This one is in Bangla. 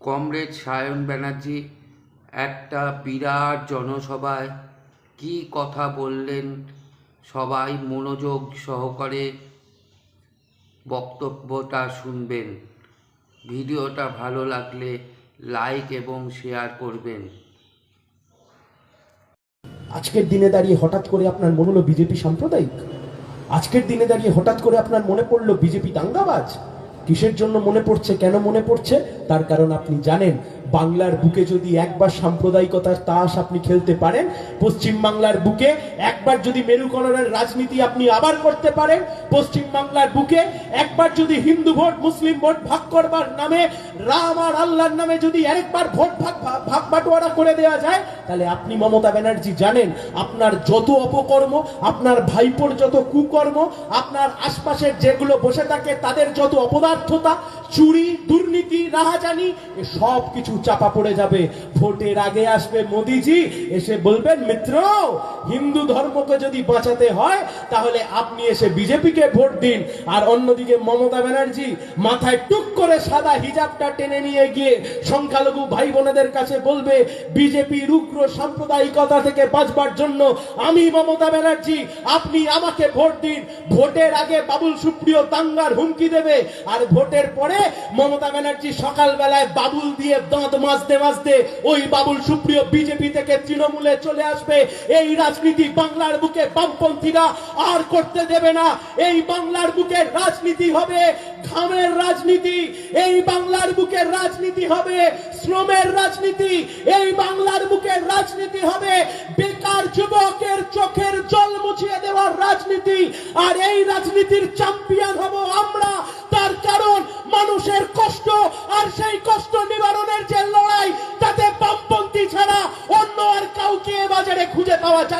কমরেড সায়ন ব্যানার্জি, একটা বিরাট জনসভায় কী কথা বললেন সবাই মনোযোগ সহকারে বক্তব্যটা শুনবেন। ভিডিওটা ভালো লাগলে লাইক এবং শেয়ার করবেন। আজকের দিনে দাঁড়িয়ে হঠাৎ করে আপনার মনে হলো বিজেপি সাম্প্রদায়িক? আজকের দিনে দাঁড়িয়ে হঠাৎ করে আপনার মনে পড়ল বিজেপি দাঙ্গাবাজ? কিসের জন্য মনে পড়ছে কেন মনে পড়ছে? তার কারণ আপনি জানেন। বাংলার বুকে যদি একবার সাম্প্রদায়িকতার তাস আপনি খেলতে পারেন পশ্চিম বাংলার বুকে একবার যদি মেরুকরণের রাজনীতি আপনি আবার করতে পারেন পশ্চিম বাংলার বুকে একবার যদি হিন্দু ভোট, মুসলিম ভোট ভাগ করবার নামে রাম আর আল্লাহর নামে যদি আরেকবার ভোট ভাগ, ভাগ- বাটোয়ারা করে দেওয়া যায়, তাহলে আপনি মমতা ব্যানার্জি জানেন, আপনার যত অপকর্ম, আপনার ভাইপোর যত কুকর্ম, আপনার আশপাশের যেগুলো বসে থাকে তাদের যত অপদার্থতা, চুরি, দুর্নীতি রাহাজানি এ সব কিছু চাপা পড়ে যাবে। ভোটের আগে আসবে মোদিজি, এসে বলবেন, মিত্র, হিন্দু ধর্মকে যদি বাঁচাতে হয়, তাহলে আপনি এসে বিজেপিকে ভোট দিন। আর অন্যদিকে মমতা ব্যানার্জি মাথায় টুক করে সাদা হিজাবটা টেনে নিয়ে গিয়ে সংখ্যালঘু ভাই বোনেদের কাছে বলবে বিজেপির উগ্র সাম্প্রদায়িকতা থেকে বাঁচবার জন্য আমি মমতা ব্যানার্জি, আপনি আমাকে ভোট দিন। ভোটের আগে বাবুল সুপ্রিয় দাঙ্গার হুমকি দেবে, আর ভোটের পরে মমতা ব্যানার্জি সকালবেলায় বাবুল দিয়ে দাঁত মাজতে মাজতে ওই বাবুল সুপ্রিয় বিজেপি থেকে তৃণমূলে চলে আসবে। এই রাজনীতি বাংলার বুকে বামপন্থীরা আর করতে দেবে না। এই বাংলার বুকে রাজনীতি হবে, ঘামের রাজনীতি। এই বাংলার বুকে রাজনীতি হবে, শ্রমের রাজনীতি। এই বাংলার বুকে রাজনীতি হবে, বেকার যুবকের চোখের জল মুছিয়ে দেওয়ার রাজনীতি। আর এই রাজনীতির চ্যাম্পিয়ন বাজারে খুঁজে পাওয়া যাচ্ছে